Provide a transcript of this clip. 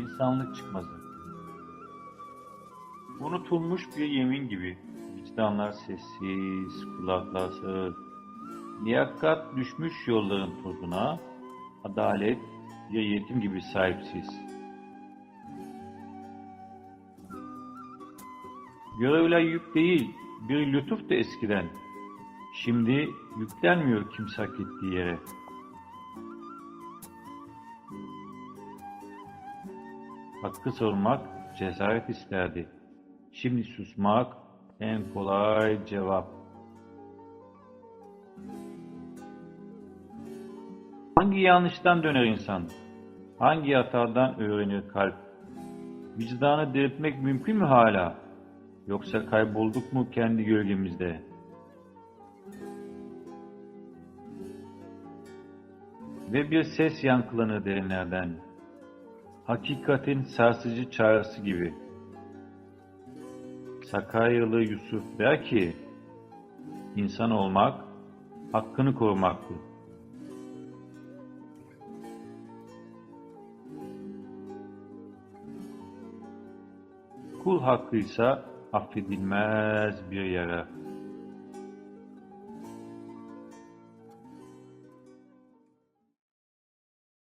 insanlık çıkmazı. Unutulmuş bir yemin gibi. Vicdanlar sessiz, kulaklar sağır. Liyakat düşmüş yolların tozuna, adalet bir yetim gibi sahipsiz. Görevler yük değil, bir lütuf da eskiden. Şimdi yüklenmiyor kimse hak ettiği yere. Hakkı sormak cesaret isterdi. Şimdi susmak en kolay cevap. Hangi yanlıştan döner insan? Hangi hatadan öğrenir kalp? Vicdanı diriltmek mümkün mü hala? Yoksa kaybolduk mu kendi gölgemizde? Ve bir ses yankılanır derinlerden. Hakikatin sarsıcı çağrısı gibi. Sakaryalı Yusuf der ki, insan olmak, hakkını korumaktır. Kul hakkıysa affedilmez bir yara.